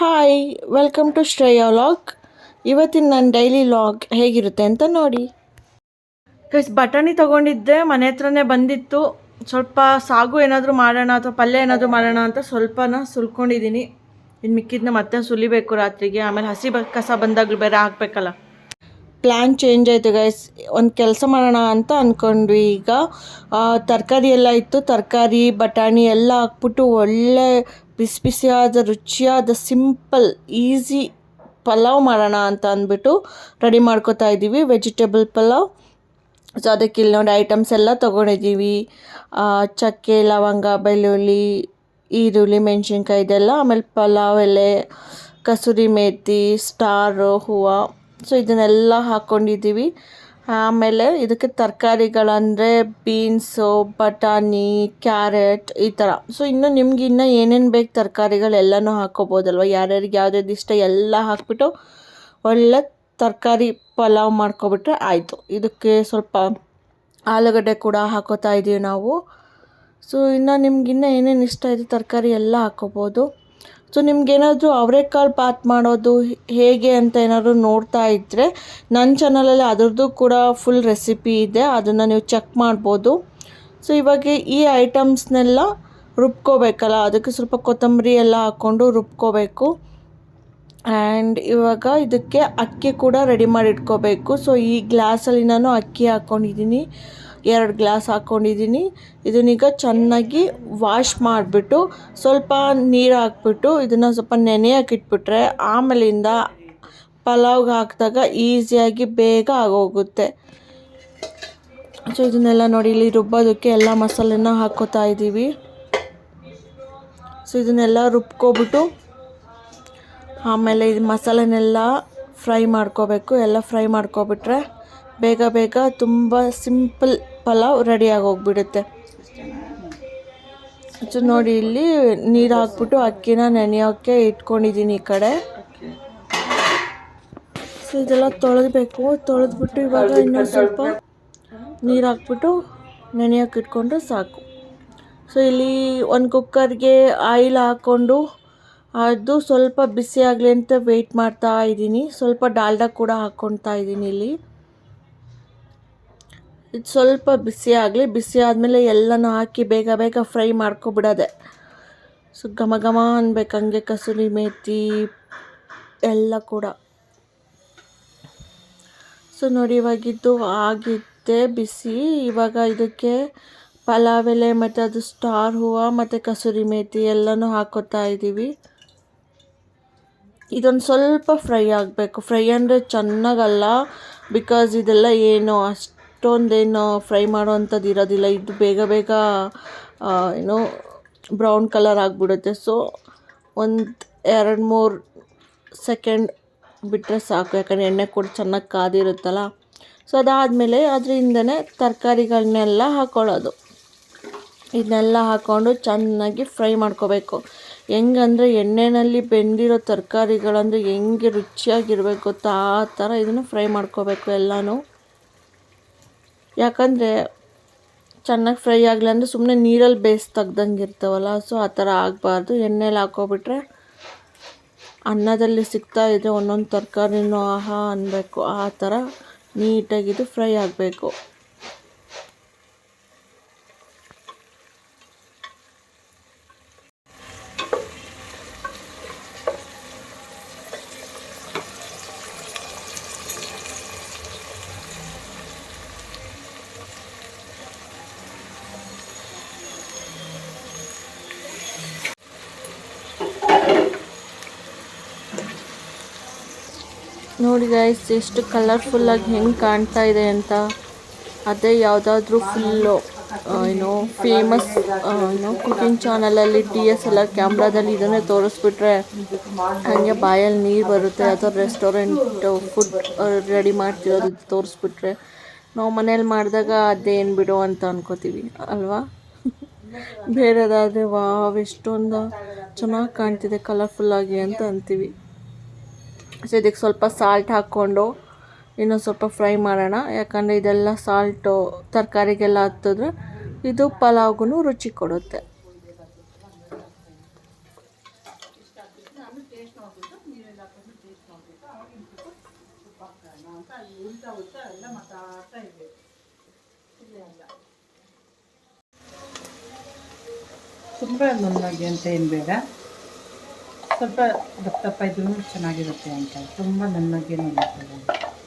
Hi welcome to Shreya log ಇವತ್ತಿನ ನನ್ನ daily log ಹೇಗಿರುತ್ತೆ ಅಂತ ನೋಡಿ. ಗೈಸ್ ಬಟಾಣಿ ತೊಗೊಂಡಿದ್ದೆ, ಮನೆ ಹತ್ರನೇ ಬಂದಿತ್ತು. ಸ್ವಲ್ಪ ಸಾಗು ಏನಾದರೂ ಮಾಡೋಣ ಅಥವಾ ಪಲ್ಯ ಏನಾದರೂ ಮಾಡೋಣ ಅಂತ ಸ್ವಲ್ಪನ ಸುಲ್ಕೊಂಡಿದ್ದೀನಿ. ಇನ್ನು ಮಿಕ್ಕಿದ್ನ ಮತ್ತೆ ಸುಲಿಬೇಕು ರಾತ್ರಿಗೆ. ಆಮೇಲೆ ಹಸಿ ಬ, ಕಸ ಬಂದಾಗಲೂ ಬೇರೆ ಹಾಕಬೇಕಲ್ಲ. ಪ್ಲ್ಯಾನ್ ಚೇಂಜ್ ಆಯಿತು ಗೈಸ್ ಒಂದು ಕೆಲಸ ಮಾಡೋಣ ಅಂತ ಅಂದ್ಕೊಂಡ್ವಿ ಈಗ. ತರಕಾರಿ ಎಲ್ಲ ಇತ್ತು. ತರಕಾರಿ, ಬಟಾಣಿ ಎಲ್ಲ ಹಾಕ್ಬಿಟ್ಟು ಒಳ್ಳೆ ಬಿಸಿ ಬಿಸಿಯಾದ, ರುಚಿಯಾದ ಸಿಂಪಲ್ ಈಸಿ ಪಲಾವ್ ಮಾಡೋಣ ಅಂತ ಅಂದ್ಬಿಟ್ಟು ರೆಡಿ ಮಾಡ್ಕೋತಾ ಇದ್ದೀವಿ. ವೆಜಿಟೇಬಲ್ ಪಲಾವ್. ಸೊ ಅದಕ್ಕೆ ಇಲ್ಲಿ ನೋಡಿ ಐಟಮ್ಸ್ ಎಲ್ಲ ತೊಗೊಂಡಿದ್ದೀವಿ. ಚಕ್ಕೆ, ಲವಂಗ, ಬೆಳ್ಳುಳ್ಳಿ, ಈರುಳ್ಳಿ, ಮೆಣಸಿನ್ಕಾಯಿ ಇದೆಲ್ಲ. ಆಮೇಲೆ ಪಲಾವ್ ಎಲೆ, ಕಸೂರಿ ಮೇಥಿ ಸ್ಟಾರು, ಹೂವು. ಸೊ, ಇದನ್ನೆಲ್ಲ ಹಾಕ್ಕೊಂಡಿದ್ದೀವಿ ಆಮೇಲೆ ಇದಕ್ಕೆ ತರಕಾರಿಗಳಂದರೆ ಬೀನ್ಸು, ಬಟಾಣಿ, ಕ್ಯಾರೆಟ್ ಈ ಥರ. ಸೊ, ಇನ್ನು ನಿಮ್ಗೆ ಇನ್ನೂ ಏನೇನು ಬೇಕು ತರಕಾರಿಗಳೆಲ್ಲನೂ ಹಾಕ್ಕೋಬೋದಲ್ವ ಯಾರ್ಯಾರಿಗೆ ಯಾವ್ದು ಇಷ್ಟ ಎಲ್ಲ ಹಾಕ್ಬಿಟ್ಟು ಒಳ್ಳೆ ತರಕಾರಿ ಪಲಾವ್ ಮಾಡ್ಕೊಬಿಟ್ರೆ ಆಯಿತು. ಇದಕ್ಕೆ ಸ್ವಲ್ಪ ಆಲೂಗಡ್ಡೆ ಕೂಡ ಹಾಕೋತಾ ಇದ್ದೀವಿ ನಾವು. ಸೊ, ಇನ್ನು ನಿಮ್ಗೆ ಇನ್ನೂ ಏನೇನು ಇಷ್ಟ ಇದೆ ತರಕಾರಿ ಎಲ್ಲ ಹಾಕ್ಕೋಬೋದು ಸೊ ನಿಮ್ಗೇನಾದರೂ ಅವರೆಕಾಳು ಪಾತ್ ಮಾಡೋದು ಹೇಗೆ ಅಂತ ಏನಾದರೂ ನೋಡ್ತಾ ಇದ್ದರೆ ನನ್ನ ಚಾನಲಲ್ಲಿ ಅದರದ್ದು ಕೂಡ ಫುಲ್ ರೆಸಿಪಿ ಇದೆ. ಅದನ್ನು ನೀವು ಚೆಕ್ ಮಾಡ್ಬೋದು. ಸೊ ಇವಾಗ ಈ ಐಟಮ್ಸ್ನೆಲ್ಲ ರುಬ್ಕೋಬೇಕಲ್ಲ? ಅದಕ್ಕೆ ಸ್ವಲ್ಪ ಕೊತ್ತಂಬರಿ ಎಲ್ಲ ಹಾಕ್ಕೊಂಡು ರುಬ್ಕೋಬೇಕು. ಆ್ಯಂಡ್ ಇವಾಗ ಇದಕ್ಕೆ ಅಕ್ಕಿ ಕೂಡ ರೆಡಿ ಮಾಡಿ ಇಟ್ಕೋಬೇಕು ಸೊ ಈ ಗ್ಲಾಸಲ್ಲಿ ನಾನು ಅಕ್ಕಿ ಹಾಕ್ಕೊಂಡಿದ್ದೀನಿ ಎರಡು ಗ್ಲಾಸ್ ಹಾಕ್ಕೊಂಡಿದ್ದೀನಿ. ಇದನ್ನೀಗ ಚೆನ್ನಾಗಿ ವಾಶ್ ಮಾಡಿಬಿಟ್ಟು ಸ್ವಲ್ಪ ನೀರು ಹಾಕ್ಬಿಟ್ಟು ಇದನ್ನು ಸ್ವಲ್ಪ ನೆನೆಯಕ್ಕೆ ಇಟ್ಬಿಟ್ರೆ ಆಮೇಲಿಂದ ಪಲಾವ್ಗೆ ಹಾಕಿದಾಗ ಈಸಿಯಾಗಿ ಬೇಗ ಆಗೋಗುತ್ತೆ. ಸೊ ಇದನ್ನೆಲ್ಲ ನೋಡಿ ಇಲ್ಲಿ ರುಬ್ಬೋದಕ್ಕೆ ಎಲ್ಲ ಮಸಾಲೆನ ಹಾಕ್ಕೋತಾ ಇದ್ದೀವಿ. ಸೊ ಇದನ್ನೆಲ್ಲ ರುಬ್ಕೊಬಿಟ್ಟು ಆಮೇಲೆ ಇದು ಮಸಾಲೆನೆಲ್ಲ ಫ್ರೈ ಮಾಡ್ಕೋಬೇಕು. ಎಲ್ಲ ಫ್ರೈ ಮಾಡ್ಕೊಬಿಟ್ರೆ ಬೇಗ ಬೇಗ ತುಂಬ ಸಿಂಪಲ್ ಪಲಾವ್ ರೆಡಿಯಾಗಿ ಹೋಗ್ಬಿಡುತ್ತೆ ಸೊ ನೋಡಿ, ಇಲ್ಲಿ ನೀರು ಹಾಕ್ಬಿಟ್ಟು ಅಕ್ಕಿನ ನೆನೆಯೋಕ್ಕೆ ಇಟ್ಕೊಂಡಿದ್ದೀನಿ ಈ ಕಡೆ. ಸೊ ಇದೆಲ್ಲ ತೊಳೆದ್ಬೇಕು. ತೊಳೆದ್ಬಿಟ್ಟು ಇವಾಗ ಇನ್ನೊಂದು ಸ್ವಲ್ಪ ನೀರು ಹಾಕ್ಬಿಟ್ಟು ನೆನೆಯೋಕೆ ಇಟ್ಕೊಂಡ್ರೆ ಸಾಕು. ಸೊ ಇಲ್ಲಿ ಒಂದು ಕುಕ್ಕರ್ಗೆ ಆಯಿಲ್ ಹಾಕ್ಕೊಂಡು ಅದು ಸ್ವಲ್ಪ ಬಿಸಿ ಆಗಲಿ ಅಂತ ವೆಯ್ಟ್ ಮಾಡ್ತಾ ಇದ್ದೀನಿ. ಸ್ವಲ್ಪ ಡಾಲ್ಡಾ ಕೂಡ ಹಾಕ್ಕೊಳ್ತಾ ಇದ್ದೀನಿ ಇಲ್ಲಿ. ಇದು ಸ್ವಲ್ಪ ಬಿಸಿ ಆಗಲಿ, ಬಿಸಿ ಆದಮೇಲೆ ಎಲ್ಲನೂ ಹಾಕಿ ಬೇಗ ಬೇಗ ಫ್ರೈ ಮಾಡ್ಕೊಬಿಡೋದೆ. ಸೊ ಘಮ ಘಮ ಅನ್ಬೇಕು, ಹಂಗೆ ಕಸೂರಿ ಮೇಥಿ ಎಲ್ಲ ಕೂಡ. ಸೊ ನೋಡಿ, ಇವಾಗಿದ್ದು ಆಗಿದ್ದೆ ಬಿಸಿ. ಇವಾಗ ಇದಕ್ಕೆ ಪಲಾವ್ ಎಲೆ ಮತ್ತು ಅದು ಸ್ಟಾರ್ ಹೂವು ಮತ್ತು ಕಸೂರಿ ಮೇಥಿ ಎಲ್ಲನೂ ಹಾಕೋತಾ ಇದ್ದೀವಿ ಇದೊಂದು ಸ್ವಲ್ಪ ಫ್ರೈ ಆಗಬೇಕು. ಫ್ರೈ ಅಂದರೆ ಚೆನ್ನಾಗಲ್ಲ, ಬಿಕಾಸ್ ಇದೆಲ್ಲ ಏನು ಅಷ್ಟೊಂದೇನು ಫ್ರೈ ಮಾಡೋವಂಥದ್ದು ಇರೋದಿಲ್ಲ. ಇದು ಬೇಗ ಬೇಗ ಏನು ಬ್ರೌನ್ ಕಲರ್ ಆಗಿಬಿಡುತ್ತೆ. ಸೊ, ಒಂದು ಎರಡು ಮೂರು ಸೆಕೆಂಡ್ ಬಿಟ್ಟರೆ ಸಾಕು. ಯಾಕಂದರೆ ಎಣ್ಣೆ ಕೂಡ ಚೆನ್ನಾಗಿ ಕಾದಿರುತ್ತಲ್ಲ. ಸೊ, ಅದಾದಮೇಲೆ ಅದರಿಂದನೇ ತರಕಾರಿಗಳನ್ನೆಲ್ಲ ಹಾಕ್ಕೊಳ್ಳೋದು ಇದನ್ನೆಲ್ಲ ಹಾಕ್ಕೊಂಡು ಚೆನ್ನಾಗಿ ಫ್ರೈ ಮಾಡ್ಕೋಬೇಕು. ಹೆಂಗಂದರೆ ಎಣ್ಣೆಯಲ್ಲಿ ಬೆಂದಿರೋ ತರಕಾರಿಗಳಂದರೆ ಹೆಂಗೆ ರುಚಿಯಾಗಿರಬೇಕು ಗೊತ್ತಾ? ಆ ಥರ ಇದನ್ನು ಫ್ರೈ ಮಾಡ್ಕೋಬೇಕು ಎಲ್ಲನೂ. ಯಾಕಂದರೆ ಚೆನ್ನಾಗಿ ಫ್ರೈ ಆಗಲಿಲ್ಲ ಅಂದರೆ ಸುಮ್ಮನೆ ನೀರಲ್ಲಿ ಬೇಯಿಸಿ ತೆಗ್ದಂಗೆ ಇರ್ತಾವಲ್ಲ ಸೊ ಆ ಥರ ಆಗಬಾರ್ದು. ಎಣ್ಣೆಲಿ ಹಾಕೋಬಿಟ್ರೆ ಅನ್ನದಲ್ಲಿ ಸಿಗ್ತಾ ಇದೆ, ಒಂದೊಂದು ತರಕಾರಿನೂ ಆಹಾ ಅನ್ನಬೇಕು ಆ ಥರ ನೀಟಾಗಿದ್ದು ಫ್ರೈ ಆಗಬೇಕು. ನೋಡಿ ಗೈಸ್ ಎಷ್ಟು ಕಲರ್ಫುಲ್ಲಾಗಿ ಹೆಂಗೆ ಕಾಣ್ತಾ ಇದೆ ಅಂತ. ಅದೇ ಯಾವುದಾದ್ರೂ ಫುಲ್ಲು ಏನೋ ಫೇಮಸ್ ಏನೋ ಕುಕಿಂಗ್ ಚಾನಲಲ್ಲಿ ಡಿ ಎಸ್ ಎಲ್ ಆರ್ ಕ್ಯಾಮ್ರಾದಲ್ಲಿ ಇದನ್ನೇ ತೋರಿಸ್ಬಿಟ್ರೆ ಹಾಗೆ ಬಾಯಲ್ಲಿ ನೀರು ಬರುತ್ತೆ. ಅಥವಾ ರೆಸ್ಟೋರೆಂಟ್ ಫುಡ್ ರೆಡಿ ಮಾಡ್ತಿರೋದು ತೋರಿಸ್ಬಿಟ್ರೆ ನಾವು ಮನೇಲಿ ಮಾಡಿದಾಗ ಅದೇನು ಬಿಡು ಅಂತ ಅನ್ಕೋತೀವಿ, ಅಲ್ವಾ? ಬೇರೆದಾದರೆ ವಾವ್, ಎಷ್ಟೊಂದು ಚೆನ್ನಾಗಿ ಕಾಣ್ತಿದೆ ಕಲರ್ಫುಲ್ಲಾಗಿ ಅಂತ ಅಂತೀವಿ. ಸೊ ಇದಕ್ಕೆ ಸ್ವಲ್ಪ ಸಾಲ್ಟ್ ಹಾಕ್ಕೊಂಡು ಇನ್ನೊಂದು ಸ್ವಲ್ಪ ಫ್ರೈ ಮಾಡೋಣ. ಯಾಕಂದರೆ ಇದೆಲ್ಲ ಸಾಲ್ಟು ತರಕಾರಿಗೆಲ್ಲ ಹತ್ತಿದ್ರೆ ಇದು ಪಲಾವ್ಗೂ ರುಚಿ ಕೊಡುತ್ತೆ. ತುಂಬ ನುಣ್ಣಗೆ ಅಂತ ಏನು ಬೇಡ. ಸ್ವಲ್ಪ ದಪ್ಪ ದಪ್ಪ ಇದ್ರೂ ಚೆನ್ನಾಗಿರುತ್ತೆ ಅಂತ. ತುಂಬ ನುಣ್ಣಗೆ ನುಣ್ಣಗೆ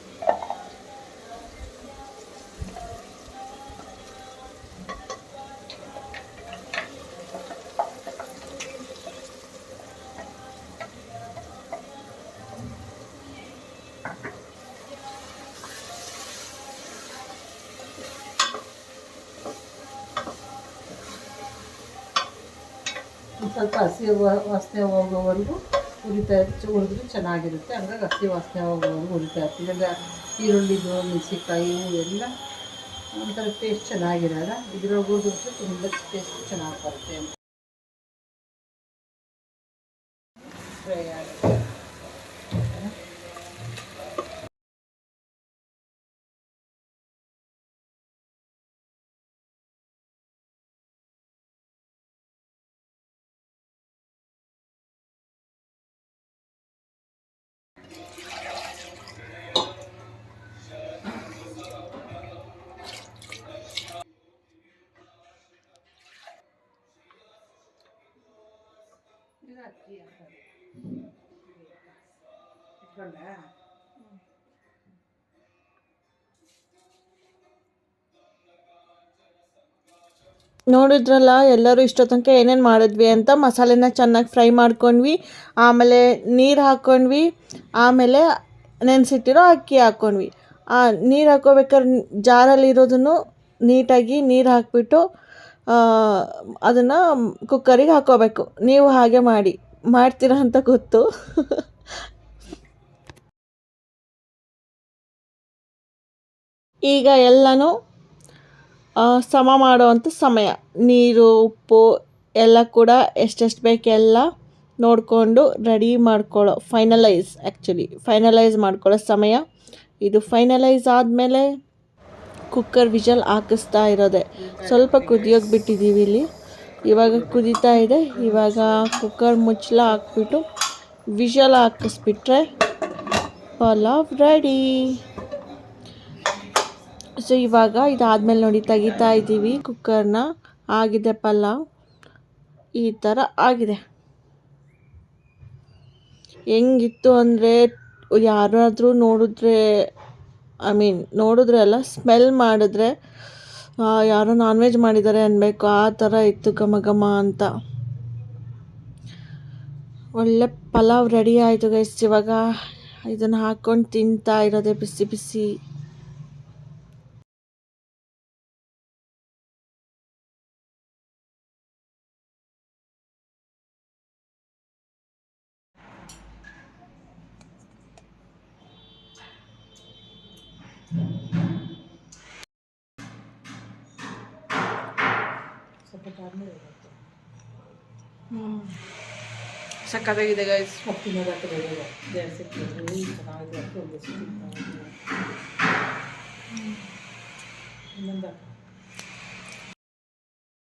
ಸ್ವಲ್ಪ ಹಸಿ ವಾಸನೆ ಹೋಗೋವರೆಗೂ ಹುರಿತಾ ಹುರಿದ್ರೆ ಚೆನ್ನಾಗಿರುತ್ತೆ. ಹಂಗಾಗಿ ಹಸಿ ವಾಸನೆ ಹೋಗೋವರೆಗೂ ಹುರಿತಾ ಇರ್ತೀವಿ. ಇವಾಗ ಈರುಳ್ಳಿದು, ಮೆಣಸಿನ್ಕಾಯಿ ಇವು ಎಲ್ಲ ಒಂಥರ ಟೇಸ್ಟ್ ಚೆನ್ನಾಗಿರಲ್ಲ. ಇದ್ರೊಳಗೂ ತುಂಬ ಟೇಸ್ಟ್ ಚೆನ್ನಾಗಿ ಬರುತ್ತೆ ಫ್ರೈ ಆಗುತ್ತೆ. ನೋಡಿದ್ರಲ್ಲ, ಎಲ್ಲರೂ ಇಷ್ಟೊತ್ತನಕ ತನಕ ಏನೇನು ಮಾಡಿದ್ವಿ ಅಂತ ಮಸಾಲೆನ ಚೆನ್ನಾಗಿ ಫ್ರೈ ಮಾಡ್ಕೊಂಡ್ವಿ, ಆಮೇಲೆ ನೀರು ಹಾಕ್ಕೊಂಡ್ವಿ ಆಮೇಲೆ ನೆನೆಸಿಟ್ಟಿರೋ ಅಕ್ಕಿ ಹಾಕ್ಕೊಂಡ್ವಿ ನೀರು ಹಾಕೋಬೇಕಾದ್ರೆ ಜಾರಲ್ಲಿರೋದನ್ನು ನೀಟಾಗಿ ನೀರು ಹಾಕಿಬಿಟ್ಟು ಅದನ್ನು ಕುಕ್ಕರಿಗೆ ಹಾಕೋಬೇಕು. ನೀವು ಹಾಗೆ ಮಾಡಿ. ಮಾಡ್ತೀರಾ ಅಂತ ಗೊತ್ತು. ಈಗ ಎಲ್ಲನೂ ಸಮ ಮಾಡುವಂಥ ಸಮಯ. ನೀರು, ಉಪ್ಪು ಎಲ್ಲ ಕೂಡ ಎಷ್ಟೆಷ್ಟು ಬೇಕೆಲ್ಲ ನೋಡಿಕೊಂಡು ರೆಡಿ ಮಾಡ್ಕೊಳ್ಳೋ ಫೈನಲೈಸ್ ಆ್ಯಕ್ಚುಲಿ ಫೈನಲೈಸ್ ಮಾಡ್ಕೊಳ್ಳೋ ಸಮಯ. ಇದು ಫೈನಲೈಸ್ ಆದಮೇಲೆ ಕುಕ್ಕರ್ ವಿಷಲ್ ಹಾಕಿಸ್ತಾ ಇರೋದೆ. ಸ್ವಲ್ಪ ಕುದಿಯೋಕೆ ಬಿಟ್ಟಿದ್ದೀವಿ ಇಲ್ಲಿ. ಇವಾಗ ಕುದೀತಾ ಇದೆ. ಇವಾಗ ಕುಕ್ಕರ್ ಮುಚ್ಚಲ ಹಾಕ್ಬಿಟ್ಟು ವಿಶಲ್ ಹಾಕಿಸ್ಬಿಟ್ರೆ ಪಲಾವ್ ರೆಡಿ ಸೊ ಇವಾಗ ಇದಾದ್ಮೇಲೆ ನೋಡಿ ತೆಗಿತಾ ಇದ್ದೀವಿ. ಕುಕ್ಕರ್ನ ಆಗಿದೆ ಪಲಾವ್. ಈ ಥರ ಆಗಿದೆ. ಹೆಂಗಿತ್ತು ಅಂದರೆ ಯಾರಾದರೂ ನೋಡಿದ್ರೆ ಐ ಮೀನ್ ನೋಡಿದ್ರೆ ಅಲ್ಲ ಸ್ಮೆಲ್ ಮಾಡಿದ್ರೆ ಯಾರೋ ನಾನ್ ವೆಜ್ ಮಾಡಿದ್ದಾರೆ ಅನ್ಬೇಕು. ಆ ಥರ ಇತ್ತು ಘಮ ಘಮ ಅಂತ. ಒಳ್ಳೆ ಪಲಾವ್ ರೆಡಿ ಆಯಿತು ಗೈಸ್ ಇವಾಗ ಇದನ್ನು ಹಾಕ್ಕೊಂಡು ತಿಂತಾ ಇರೋದೆ ಬಿಸಿ ಬಿಸಿ. ಇರುತ್ತೆ. ಸಕ್ಕತ್ತಾಗಿದೆ ಗೈಸ್ ಹತ್ತಿನ ಹಾಕಿದ್ರೆ ಜಾಸ್ತಿ ಚೆನ್ನಾಗಿದೆ ಅಂತ ಒಂದು ಇನ್ನೊಂದು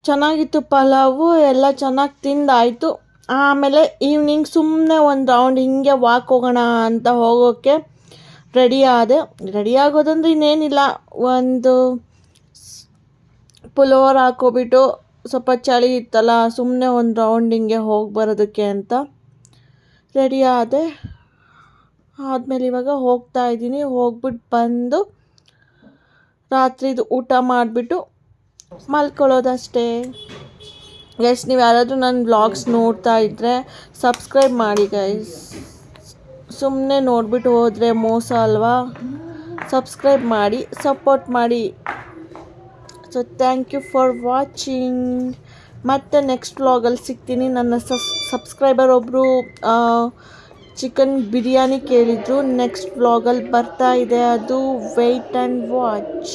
ಚೆನ್ನಾಗಿತ್ತು ಪಲಾವು ಎಲ್ಲ ಚೆನ್ನಾಗಿ ತಿಂದಾಯಿತು. ಆಮೇಲೆ ಈವ್ನಿಂಗ್ ಸುಮ್ಮನೆ ಒಂದು ರೌಂಡ್ ಹಿಂಗೆ ವಾಕ್ ಹೋಗೋಣ ಅಂತ ಹೋಗೋಕ್ಕೆ ರೆಡಿ ಆದೆ. ರೆಡಿ ಆಗೋದಂದ್ರೆ ಇನ್ನೇನಿಲ್ಲ ಒಂದು ಪುಲೋರ್ ಹಾಕೋಬಿಟ್ಟು ಸ್ವಲ್ಪ ಚಳಿ ಇತ್ತಲ್ಲ ಸುಮ್ಮನೆ ಒಂದು ರೌಂಡಿಂಗೆ ಹೋಗಿ ಬರೋದಕ್ಕೆ ಅಂತ ರೆಡಿ ಆದೆ. ಆದಮೇಲೆ ಇವಾಗ ಹೋಗ್ತಾ ಇದ್ದೀನಿ. ಹೋಗ್ಬಿಟ್ಟು ಬಂದು ರಾತ್ರಿದು ಊಟ ಮಾಡಿಬಿಟ್ಟು ಮಲ್ಕೊಳ್ಳೋದಷ್ಟೇ. ಗೈಸ್ ನೀವು ಯಾರಾದರೂ ನನ್ನ ಬ್ಲಾಗ್ಸ್ ನೋಡ್ತಾ ಇದ್ದರೆ ಸಬ್ಸ್ಕ್ರೈಬ್ ಮಾಡಿ ಗೈಸ್ ಸುಮ್ಮನೆ ನೋಡಿಬಿಟ್ಟು ಹೋದರೆ ಮೋಸ ಅಲ್ವಾ? ಸಬ್ಸ್ಕ್ರೈಬ್ ಮಾಡಿ ಸಪೋರ್ಟ್ ಮಾಡಿ. So thank you for watching ಮತ್ತು ನೆಕ್ಸ್ಟ್ ವ್ಲಾಗಲ್ಲಿ ಸಿಗ್ತೀನಿ. ನನ್ನ ಸಸ್ ಸಬ್ಸ್ಕ್ರೈಬರ್ ಒಬ್ಬರು ಚಿಕನ್ ಬಿರಿಯಾನಿ ಕೇಳಿದರು. ನೆಕ್ಸ್ಟ್ ವ್ಲಾಗಲ್ಲಿ ಬರ್ತಾ ಇದೆ. ಅದು ವೆಯ್ಟ್ ಆ್ಯಂಡ್ ವಾಚ್